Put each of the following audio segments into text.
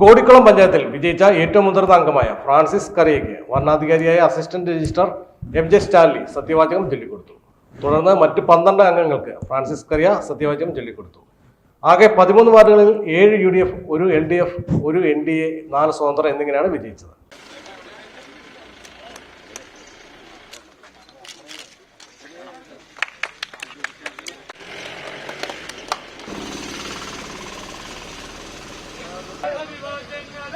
കോടിക്കുളം പഞ്ചായത്തിൽ വിജയിച്ച ഏറ്റവും മുതിർന്ന അംഗമായ ഫ്രാൻസിസ് കറിയയ്ക്ക് വരണാധികാരിയായ assistant registrar M J Stanley സത്യവാചകം ചൊല്ലിക്കൊടുത്തു. തുടർന്ന് മറ്റ് പന്ത്രണ്ട് അംഗങ്ങൾക്ക് ഫ്രാൻസിസ് കറിയ സത്യവാചകം ചൊല്ലിക്കൊടുത്തു. ആകെ പതിമൂന്ന് വാർഡുകളിൽ ഏഴ് യു ഡി എഫ് ഒരു എൽ ഡി എഫ് ഒരു എൻ ഡി എ നാല് സ്വതന്ത്രം എന്നിങ്ങനെയാണ് വിജയിച്ചത്.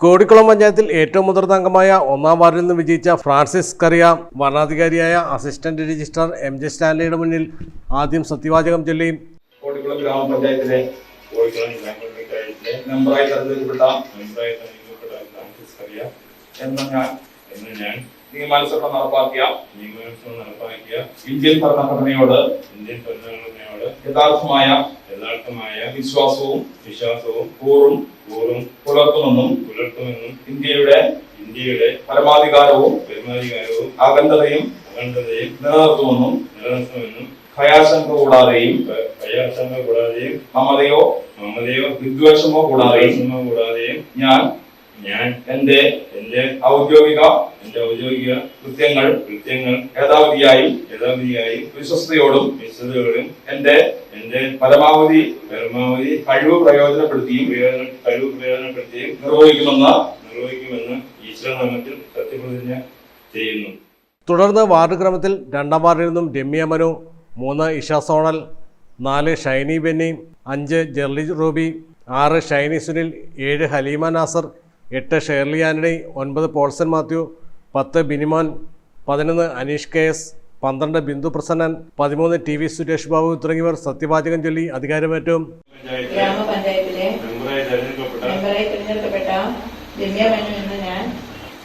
കോടിക്കുളം പഞ്ചായത്തിൽ ഏറ്റവും മുതിർന്ന അംഗമായ ഒന്നാം വാർഡിൽ നിന്ന് വിജയിച്ച ഫ്രാൻസിസ് കറിയ വരണാധികാരിയായ അസിസ്റ്റന്റ് രജിസ്ട്രാർ എം ജെ സ്റ്റാൻലിയുടെ മുന്നിൽ ആദ്യം സത്യവാചകം ചൊല്ലിയും. കോടിക്കുളം ഗ്രാമപഞ്ചായത്തിലെ ഫ്രാൻസിസ് കറിയ എന്ന ഞാൻ ഞാൻ നടപ്പാക്കിയ ഇന്ത്യൻ ഭരണഘടനയോട് ഇന്ത്യൻ ഭരണഘടനയോട് യഥാർത്ഥമായ യഥാർത്ഥമായ വിശ്വാസവും വിശ്വാസവും കൂറും കൂറും പുലർത്തുമെന്നും പുലർത്തുമെന്നും ഇന്ത്യയുടെ ഇന്ത്യയുടെ പരമാധികാരവും പരമാധികാരവും അഖണ്ഡതയും അഖണ്ഡതയും നിലനിർത്തുമെന്നും നിലനിർത്തുമെന്നും ഭയാശങ്ക കൂടാതെയും ഭയാശങ്ക കൂടാതെയും മമതയോ മമതയോ വിദ്വേഷമോ കൂടാതെയും കൂടാതെയും ഞാൻ ഞാൻ എന്റെ എന്റെ ഔദ്യോഗിക എന്റെ ഔദ്യോഗിക കൃത്യങ്ങൾ കൃത്യങ്ങൾ യഥാവിധിയായും യഥാവിധിയായും വിശ്വസ്തയോടും വിശദയോടും എന്റെ എന്റെ പരമാവധി പരമാവധി കഴിവ് പ്രയോജനപ്പെടുത്തിയും പ്രയോജന കഴിവ് പ്രയോജനപ്പെടുത്തിയും നിർവഹിക്കുമെന്ന് നിർവഹിക്കുമെന്ന് ഈശ്വരനാമത്തിൽ സത്യപ്രതിജ്ഞ ചെയ്യുന്നു. തുടർന്ന് വാർഡ് ക്രമത്തിൽ രണ്ടാം വാർഡിൽ നിന്നും രമ്യ മനു മൂന്ന് ഇഷ സോണൽ നാല് ഷൈനി ബെന്നി അഞ്ച് ജെർലി റൂബി ആറ് ഷൈനി സുനിൽ ഏഴ് ഹലീമ നാസർ എട്ട് ഷേർലി ആന്റണി ഒൻപത് പോൾസൺ മാത്യു പത്ത് ബിനിമാൻ പതിനൊന്ന് അനീഷ് കെ എസ് പന്ത്രണ്ട് ബിന്ദു പ്രസന്നൻ പതിമൂന്ന് ടി വി സുരേഷ് ബാബു തുടങ്ങിയവർ സത്യവാചകം ചൊല്ലി അധികാരമേറ്റു. പഞ്ചായത്തിലെ ഗ്രാമപഞ്ചായത്തിലെ മെമ്പറായി തെരഞ്ഞെടുക്കപ്പെട്ട തിരഞ്ഞെടുക്കപ്പെട്ട രമ്യ മനു എന്ന ഞാൻ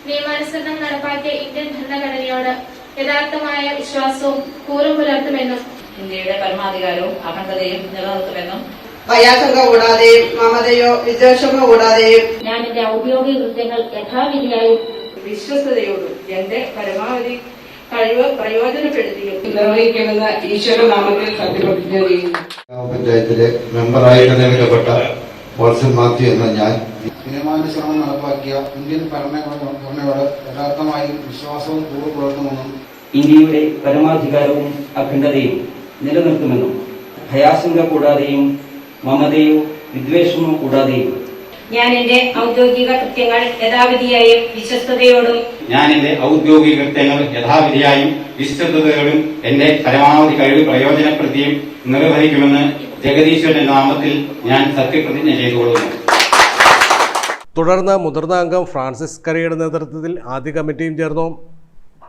നിയമാനുസരണം നടപ്പാക്കിയ ഇന്ത്യൻ ഭരണഘടനയോട് യഥാർത്ഥമായ വിശ്വാസവും കൂറും പുലർത്തുമെന്നും ഇന്ത്യയുടെ പരമാധികാരവും അഖണ്ഡതയും നിലനിർത്തുമെന്നും ഭയാശങ്ക കൂടാതെയും മമതയോ വിദ്വേഷമോ കൂടാതെയും ഞാൻ എന്റെ ഔദ്യോഗിക കൃത്യങ്ങൾ യഥാവിധിയായും വിശ്വസ്തയോടും എന്റെ പരമാവധി കഴിവ് പ്രയോജനപ്പെടുത്തിയും നിർവഹിക്കുമെന്ന ഈശ്വര നാമത്തിൽ സത്യപ്രതിജ്ഞ ചെയ്യുന്നു. പഞ്ചായത്തിലെ മെമ്പറായി തെരഞ്ഞെടുക്കപ്പെട്ട വാട്സൺ മാത്യു എന്ന ഞാൻ നിയമാനുസരണം നടപ്പാക്കിയ ഇന്ത്യൻ ഭരണഘടനയോട് യഥാർത്ഥമായും വിശ്വാസവും പൂർവ പുലർത്തുമെന്നും ഇന്ത്യയുടെ പരമാധികാരവും അഖണ്ഡതയും നിലനിർത്തുമെന്നും ഭയാശങ്ക കൂടാതെയും മമതയോ വിദ്വേഷമോ കൂടാതെയും ഞാൻ എന്റെ ഔദ്യോഗിക കൃത്യങ്ങൾ യഥാവിധിയായും വിശ്വസ്തയോടും ഞാൻ എന്റെ ഔദ്യോഗിക കൃത്യങ്ങൾ യഥാവിധിയായും വിശ്വസ്തയോടും എന്റെ പരമാവധി കഴിവ് പ്രയോജനപ്പെടുത്തിയും നിർവഹിക്കുമെന്ന് ജഗദീശ്വരന്റെ നാമത്തിൽ ഞാൻ സത്യപ്രതിജ്ഞ ചെയ്തുകൊള്ളുന്നു. തുടർന്ന് മുതിർന്ന അംഗം ഫ്രാൻസിസ് കറിയുടെ നേതൃത്വത്തിൽ ആദ്യ കമ്മിറ്റിയും ചേർന്നു.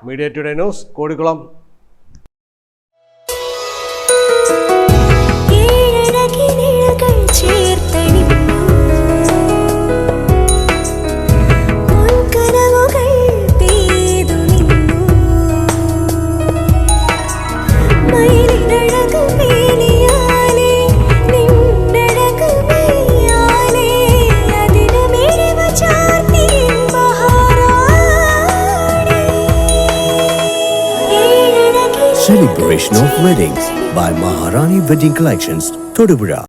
Media today news Kodikulam. Celebration of Weddings by Maharani Wedding Collections, Todupuzha.